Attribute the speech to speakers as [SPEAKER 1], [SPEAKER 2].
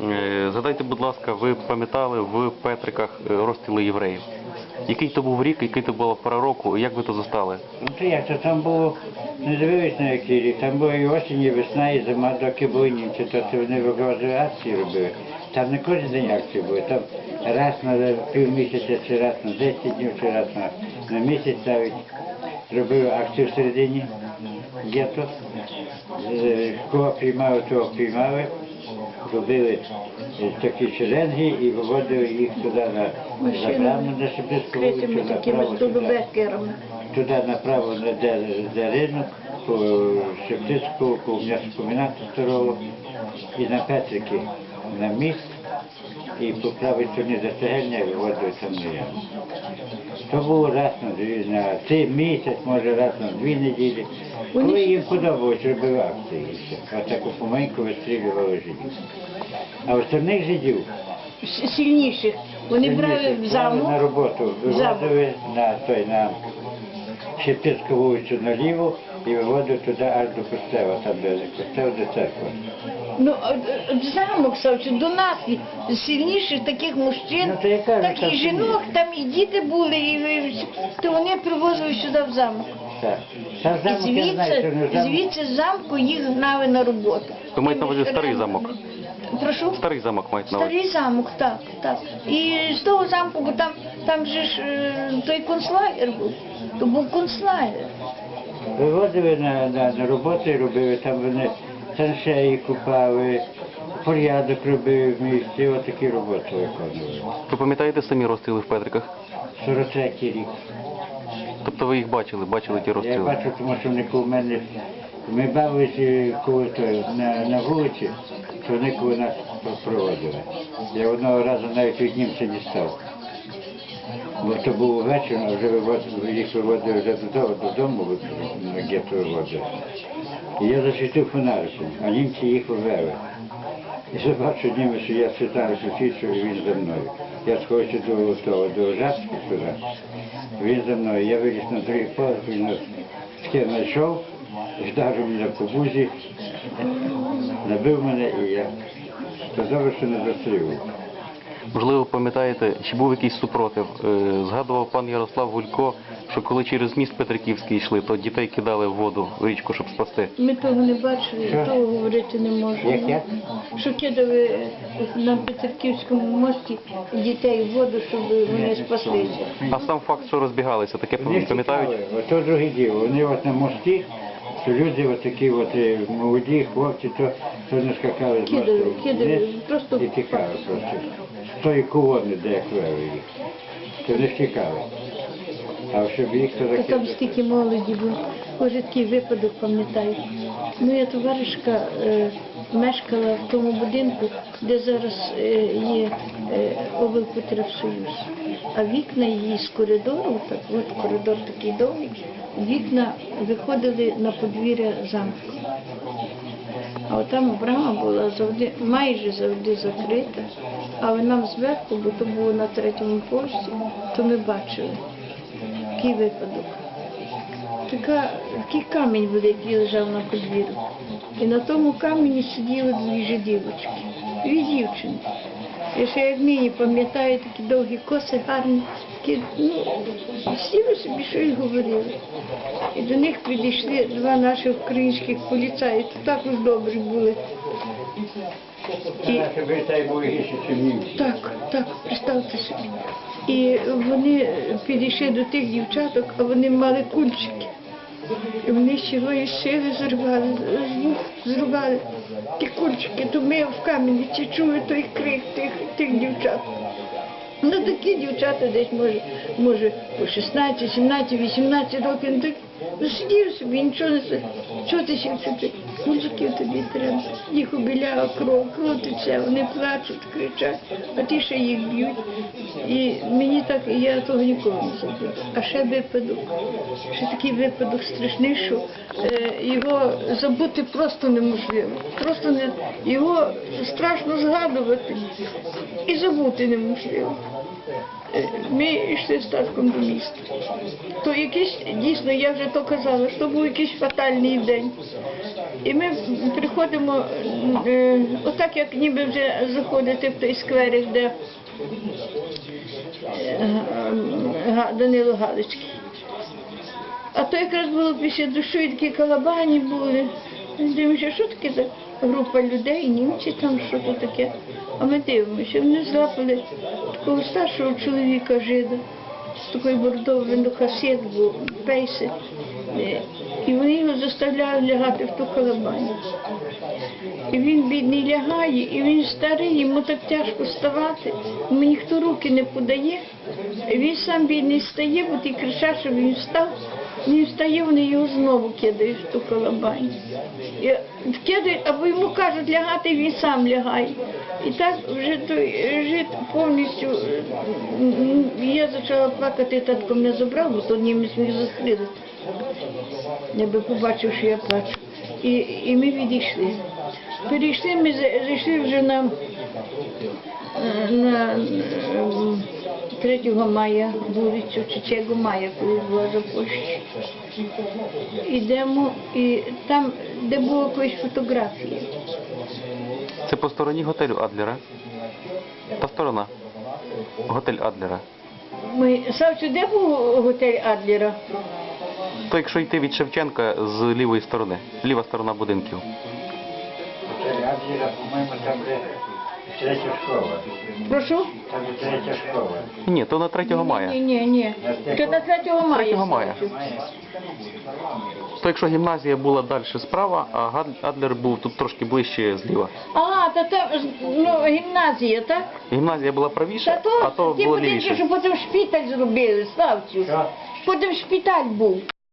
[SPEAKER 1] Е, Згадайте, будь ласка, ви пам'ятали в Петриках е, розстріли євреїв. Який то був рік, який то була пора року, як ви то застали?
[SPEAKER 2] Ну то як, то там було, не дивились на який рік, там була і осінь, і весна, і зима, доки були німці, то це вони виходили акції робили. Там не кожен день акції були, там раз на півмісяця, чи раз на 10 днів, чи раз на, на місяць навіть робили акцію всередині гетто. Е, Кого приймали, того приймали. Робили е, такі шеренги і виводили їх туди на забрану, на Шепетську вулицю, направо сюди туди направо на де, де ринок, по Шептицьку, по м'ясокомбінату старого і на Петрики на міст, і по правій стороні застегельня виводили там на яму. То було раз на дві, на цей місяць, може раз на дві неділі. Коли їм подобалось, робили акції. так помаленьку вистрілювали жидів. А остальних жидів
[SPEAKER 3] Сильніших. Вони брали в
[SPEAKER 2] брали на роботу,
[SPEAKER 3] Замок.
[SPEAKER 2] виводили на той на Шептицьку вулицю наліво і виводили туди аж до костела, там де костел, де церква.
[SPEAKER 3] Ну, а, в замок, Савче, до нас і сильніших таких мужчин,
[SPEAKER 2] Ну, то я
[SPEAKER 3] так
[SPEAKER 2] так
[SPEAKER 3] і жінок, там і діти були, і, і то вони привозили сюди в замок.
[SPEAKER 2] Так. Там
[SPEAKER 3] І
[SPEAKER 2] замок, я знаю, що не
[SPEAKER 3] звідси,
[SPEAKER 2] замок.
[SPEAKER 3] звідси з замку їх гнали на роботу.
[SPEAKER 1] Ви маєте на увазі старий замок?
[SPEAKER 3] Прошу?
[SPEAKER 1] Старий замок маєте на увазі.
[SPEAKER 3] Старий замок, так, так. І з того замку, бо там, там же ж е, той концлагер був. То був концлагер.
[SPEAKER 2] Виводили на, на, на роботу і робили, там вони траншеї купали, порядок робили в місті, отакі роботи виконували.
[SPEAKER 1] Ви пам'ятаєте самі розстріли в Петриках?
[SPEAKER 2] 43-й рік.
[SPEAKER 1] Тобто ви їх бачили, бачили ті
[SPEAKER 2] Я
[SPEAKER 1] розстріли?
[SPEAKER 2] бачу, тому що вони коло мене, ми бавилися на, на вулиці, то вони коли нас проводили. Я одного разу навіть від німця дістав. Бо то було ввечері, а вже виводили, їх виводили вже додому, додому на гетто виводили. Я засвітив фонариком, а німці їх вивели. І побачив німець, що я світаю свічу, і він за мною. Я схочу до того, до Жацька сюди. Він за мною. Я виліз на другий поверх, він нас таке знайшов, вдарив мене по бузі, набив мене і я сказав, що не застрілив.
[SPEAKER 1] Можливо, пам'ятаєте, чи був якийсь супротив? Е, Згадував пан Ярослав Гулько, що коли через міст Петриківський йшли, то дітей кидали в воду, в річку, щоб спасти.
[SPEAKER 3] Ми того не бачили,
[SPEAKER 2] Що?
[SPEAKER 3] того говорити не можемо.
[SPEAKER 2] Як як?
[SPEAKER 3] Що кидали е, на Петриківському мості дітей в воду, щоб вони спаслися.
[SPEAKER 1] А сам факт, що розбігалися, таке пам'ятають?
[SPEAKER 2] Ото друге діло. Вони от на мості, то люди от такі от е, молоді хлопці, то, то не скакали з мосту
[SPEAKER 3] кидали, просто
[SPEAKER 2] і тікали просто. З тої колони, де як вели їх. То не тікали. А щоб їх то
[SPEAKER 3] Та там стільки молоді було. Може такий випадок пам'ятаю. Моя товаришка е, мешкала в тому будинку, де зараз е, є е, облпотребсоюз. А вікна її з коридору, так от коридор такий довгий, вікна виходили на подвір'я замку. А от там брама була завжди, майже завжди закрита, але нам зверху, бо то було на третьому поверсі, то ми бачили такий випадок. Така, такий камінь великий лежав на подвір'ю. І на тому камені сиділи дві жидівочки, дві дівчини. Я ще як нині пам'ятаю такі довгі коси гарні, такі, ну, сіли собі щось говорили. І до них підійшли два наших українських поліцаї, то також добрі були. І, так, так, представте собі. І вони підійшли до тих дівчаток, а вони мали кульчики. І вони чого сили зривали, з зривали ті кульчики, то ми в кам'яниці чули той крик тих, тих дівчат. Ну такі дівчата десь може, може по 16, 17, 18 років, ну, сидів собі, нічого не Чого ти ще це кульчиків тобі треба? Їх обіляла кров, кров вони плачуть, кричать, а ті ще їх б'ють. І мені так, і я того ніколи не забуду. А ще випадок, ще такий випадок страшний, що е, його забути просто неможливо. Просто не його страшно згадувати і забути неможливо. Е, Ми йшли з татком до міста. То якийсь, дійсно, я вже то казала, що був якийсь фатальний день. І ми приходимо, е, отак як ніби вже заходити в той скверик, де е, Данило Галицький. А то якраз було після дощу, і такі калабані були. Дивимося, що таке за група людей, німці там, що то таке. А ми дивимося, вони злапали такого старшого чоловіка жида, з такою бордовою, ну, касет був, пейси. І вони його заставляють лягати в ту калабаню. І він бідний лягає, і він старий, йому так тяжко вставати, йому ніхто руки не подає. І він сам бідний стає, бо ті кричать, щоб він встав. Він встає, вони його знову кидають в ту колобань. І або йому кажуть лягати, він сам лягає. І так вже той жит повністю. Я почала плакати, татко мене забрав, бо то німець міг застрілити. Я би побачив, що я плачу. І, і ми відійшли. Перейшли, ми зайшли вже на, на ем, 3 мая, вулицю 3 мая, коли була за Польщі. Ідемо, і там, де було колись фотографії.
[SPEAKER 1] Це по стороні готелю Адлера. Та сторона. Готель Адлера.
[SPEAKER 3] Ми Савчу, де був готель Адлера?
[SPEAKER 1] То якщо йти від Шевченка з лівої сторони, ліва сторона будинків.
[SPEAKER 2] По-моєму, там де третя школа.
[SPEAKER 3] Прошу?
[SPEAKER 2] Там де третя школа.
[SPEAKER 1] Ні, то на 3 мая.
[SPEAKER 3] Ні, ні, ні. Це на 3 мая.
[SPEAKER 1] 3 мая. То якщо гімназія була далі справа, а Гад- Адлер був тут трошки ближче зліва.
[SPEAKER 3] А, то там ну, гімназія, так?
[SPEAKER 1] Гімназія була
[SPEAKER 3] Та
[SPEAKER 1] правіше,
[SPEAKER 3] то,
[SPEAKER 1] а то
[SPEAKER 3] ті
[SPEAKER 1] було
[SPEAKER 3] будинки,
[SPEAKER 1] лівіше.
[SPEAKER 3] що потім шпіталь зробили, Славцю.
[SPEAKER 2] Що?
[SPEAKER 3] Потім шпіталь був.